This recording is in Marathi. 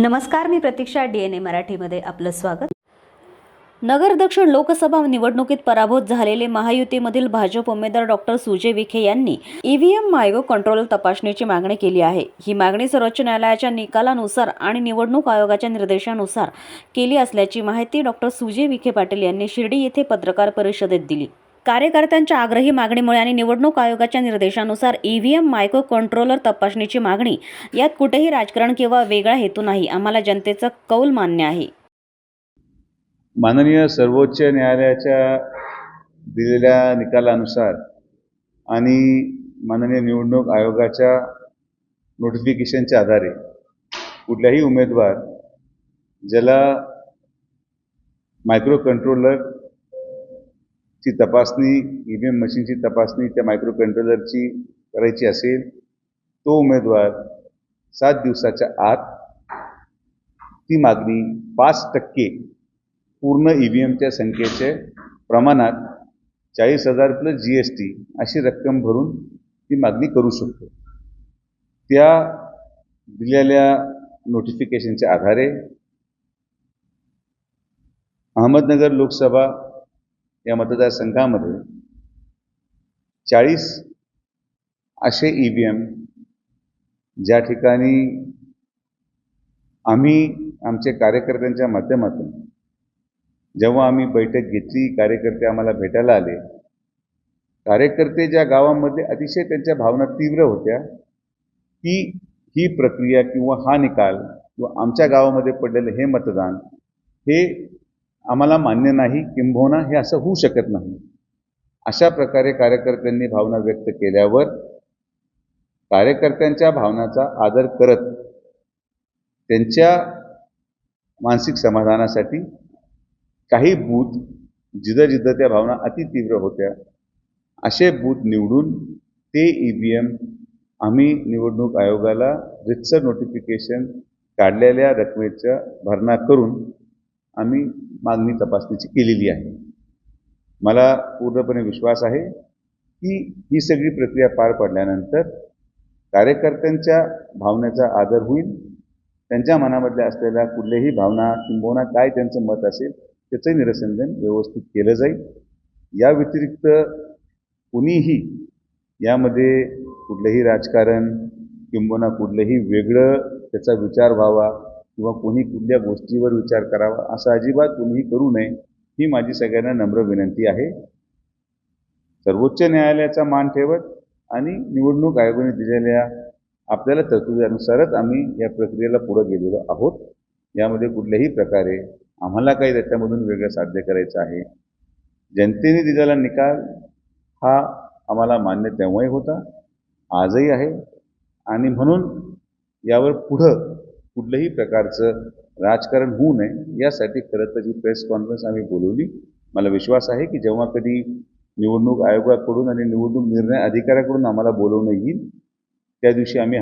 नमस्कार मी प्रतीक्षा डी एन ए मराठीमध्ये आपलं स्वागत. नगर दक्षिण लोकसभा निवडणुकीत पराभूत झालेले महायुतीमधील भाजप उमेदवार डॉक्टर सुजय विखे यांनी ईव्हीएम मायगो कंट्रोल तपासणीची मागणी केली आहे. ही मागणी सर्वोच्च न्यायालयाच्या निकालानुसार आणि निवडणूक आयोगाच्या निर्देशानुसार केली असल्याची माहिती डॉक्टर सुजय विखे पाटील यांनी शिर्डी येथे पत्रकार परिषदेत दिली. कार्यकर्त्यांच्या आग्रही मागणीमुळे आणि निवडणूक आयोगाच्या निर्देशानुसार ईव्हीएम मायक्रो कंट्रोलर तपासणीची मागणी यात कुठेही राजकारण किंवा वेगळा हेतू नाही आम्हाला जनतेचा कौल मान्य आहे. माननीय सर्वोच्च न्यायालयाच्या दिलेल्या निकालानुसार आणि माननीय निवडणूक आयोगाच्या नोटिफिकेशनच्या आधारे कुठल्याही उमेदवार ज्याला मायक्रो कंट्रोलर ची तपासणी ई व्ही एम मशीनची तपासणी त्या मायक्रो कंट्रोलरची करायची असेल तो उमेदवार सात दिवसाच्या आत ती मागणी पाच टक्के पूर्ण ई व्ही एमच्या संख्येचे प्रमाणात चाळीस हजार प्लस जी एस टी अशी रक्कम भरून ती मागणी करू शकतो. त्या दिलेल्या नोटिफिकेशनच्या आधारे अहमदनगर लोकसभा या मतदारसंघामध्ये चाळीस असे ई व्ही एम ज्या ठिकाणी आम्ही आमचे कार्यकर्त्यांच्या माध्यमातून जेव्हा आम्ही बैठक घेतली कार्यकर्ते आम्हाला भेटायला आले कार्यकर्ते ज्या गावामध्ये अतिशय त्यांच्या भावना तीव्र होत्या की ही प्रक्रिया किंवा हा निकाल किंवा आमच्या गावामध्ये पडलेलं हे मतदान हे आम्हाला मान्य नाही किंबहुना हे असं होऊ शकत नाही. अशा प्रकारे कार्यकर्त्यांनी भावना व्यक्त केल्यावर कार्यकर्त्यांच्या भावनाचा आदर करत त्यांच्या मानसिक समाधानासाठी काही बूथ जिथं जिथं त्या भावना अति तीव्र होत्या असे बूथ निवडून ते ई व्ही एम आम्ही निवडणूक आयोगाला रितसर नोटिफिकेशन काढलेल्या रकमेचा भरणा करून आम्ही मागणी तपासणीची केलेली आहे. मला पूर्णपणे विश्वास आहे की ही सगळी प्रक्रिया पार पडल्यानंतर कार्यकर्त्यांच्या भावनेचा आदर होईल. त्यांच्या मनामधल्या असलेल्या कुठल्याही भावना किंबहुना काय त्यांचं मत असेल त्याचं निरसंजन व्यवस्थित केलं जाईल. या व्यतिरिक्त कुणीही यामध्ये कुठलंही राजकारण किंबहुना कुठलंही वेगळं त्याचा विचार व्हावा किंवा कोणी कुठल्या गोष्टीवर विचार करावा असं अजिबात कुणीही करू नये ही माझी सगळ्यांना नम्र विनंती आहे. सर्वोच्च न्यायालयाचा मान ठेवत आणि निवडणूक आयोगाने दिलेल्या आपल्याला तरतुदीनुसारच आम्ही या प्रक्रियेला पुढं गेलेलो आहोत. यामध्ये कुठल्याही प्रकारे आम्हाला काही त्याच्यामधून वेगळं साध्य करायचं आहे. जनतेने दिलेला निकाल हा आम्हाला मान्य तेव्हाही होता. आजही आहे. आणि म्हणून यावर पुढं कुठल्याही प्रकारचं राजकारण होऊ नये यासाठी खरं तर ही प्रेस कॉन्फरन्स आम्ही बोलवली मला विश्वास आहे की जेव्हा कधी निवडणूक आयोगाकडून आणि निवडणूक निर्णय अधिकाऱ्याकडून आम्हाला बोलवणं येईल त्या दिवशी आम्ही